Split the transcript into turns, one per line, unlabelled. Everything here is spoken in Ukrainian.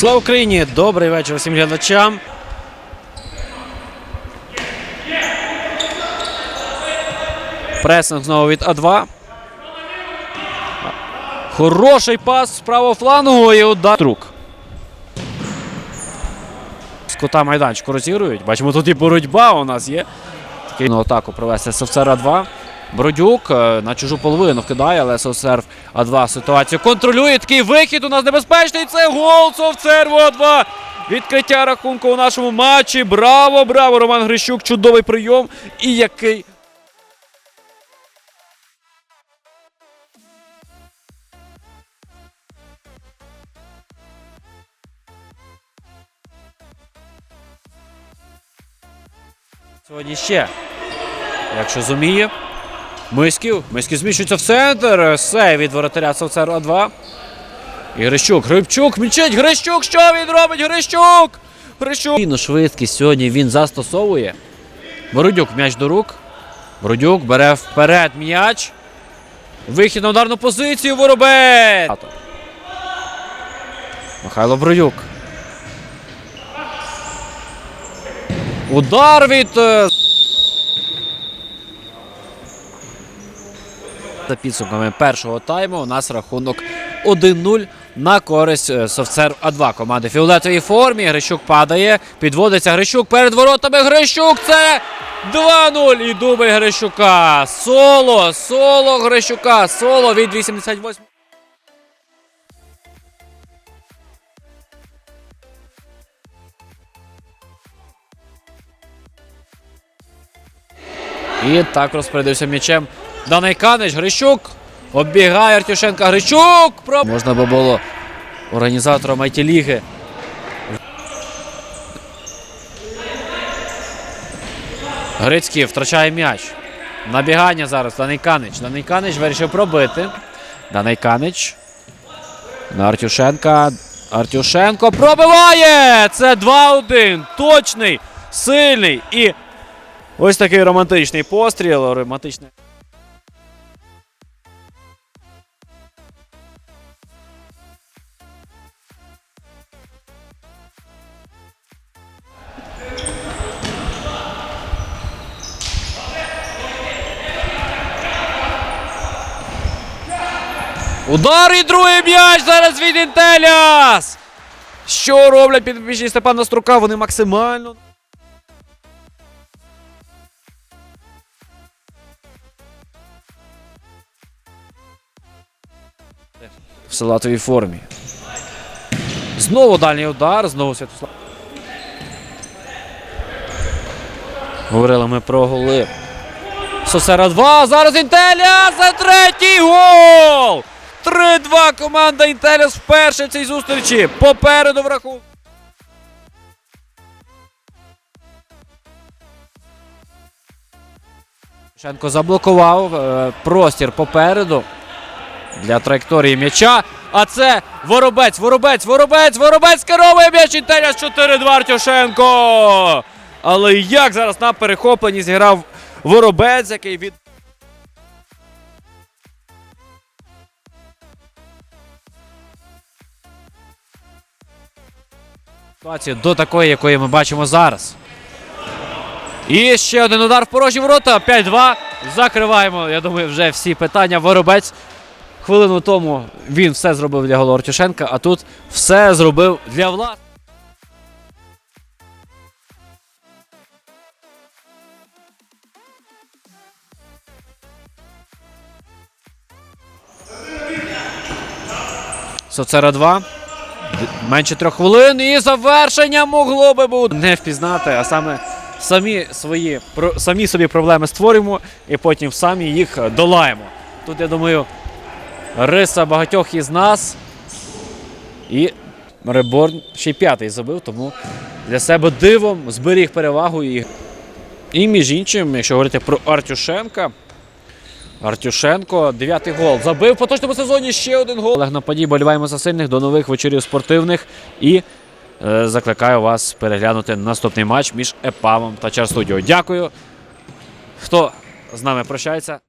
Слава Україні! Добрий вечір всім глядачам. Пресинг знову від А2. Хороший пас з правого флангу і удар. Рук. З кута майданчику розігрують. Бачимо, тут і боротьба у нас є. Такий атаку провести СФСР А2. Бродюк е, на чужу половину вкидає, але СФСР А2 ситуацію контролює. Такий вихід у нас небезпечний. Це гол Совцерву А2. Відкриття рахунку у нашому матчі. Браво, браво! Роман Грищук. Чудовий прийом. І який. Сьогодні ще. Якщо зуміє. Миськів. Миськів зміщується в центр. Сей від воротаря Совцеру А2. І Грищук. Грибчук. Мічить. Грищук. Що він робить? Грищук! Грищук. Вільну швидкість сьогодні він застосовує. Бородюк м'яч до рук. Бородюк бере вперед м'яч. Вихід на ударну позицію. Воробець. Михайло Бородюк. Удар від. За підсумками першого тайму у нас рахунок 1-0 на користь е, Совцер А2 команди в фіолетовій формі. Грищук падає, підводиться Грищук перед воротами. Грищук це 2-0 і дубль Грищука. Соло, соло Грищука, соло від 88. І так розпорядився м'ячем Даний Канич, Грищук. Оббігає Артюшенка Грищук. Про... Можна би було організаторам IT-ліги. Грицький втрачає м'яч. Набігання зараз. Даний Канич. Даний Канич вирішив пробити. Даний Канич. На Артюшенка. Артюшенко пробиває! Це 2-1. Точний, сильний і ось такий романтичний постріл. Романтичний. Удар і другий м'яч зараз від Інтеліас! Що роблять підопічні Степана Струка? Вони максимально. В салатовій формі. Знову дальній удар, знову Святослав. Говорили ми про голи. Сосера 2. Зараз Інтеліас третій гол! 3-2 команда Інтеліас вперше в цій зустрічі. Попереду в рахунку. Шенко заблокував е, простір попереду для траєкторії м'яча. А це Воробець, Воробець, Воробець, Воробець керовує м'яч Інтеліас 4-2 Артюшенко. Але як зараз на перехопленні зіграв Воробець, який від. Ситуацію до такої, якої ми бачимо зараз. І ще один удар в порожні ворота. 5-2. Закриваємо, я думаю, вже всі питання. Воробець. Хвилину тому він все зробив для голу Артюшенка, а тут все зробив для влас. Соцера 2. Менше трьох хвилин і завершення могло би бути не впізнати, а саме самі свої самі собі проблеми створюємо і потім самі їх долаємо. Тут я думаю, риса багатьох із нас. І Реборн ще й п'ятий забив, тому для себе дивом зберіг перевагу. І, і між іншим, якщо говорити про Артюшенка. Артюшенко, дев'ятий гол. Забив в поточному сезоні ще один гол. Олег Нападій, боліваємо за сильних. До нових вечорів спортивних. І е, закликаю вас переглянути наступний матч між ЕПАМом та Чарстудіо. Дякую. Хто з нами прощається?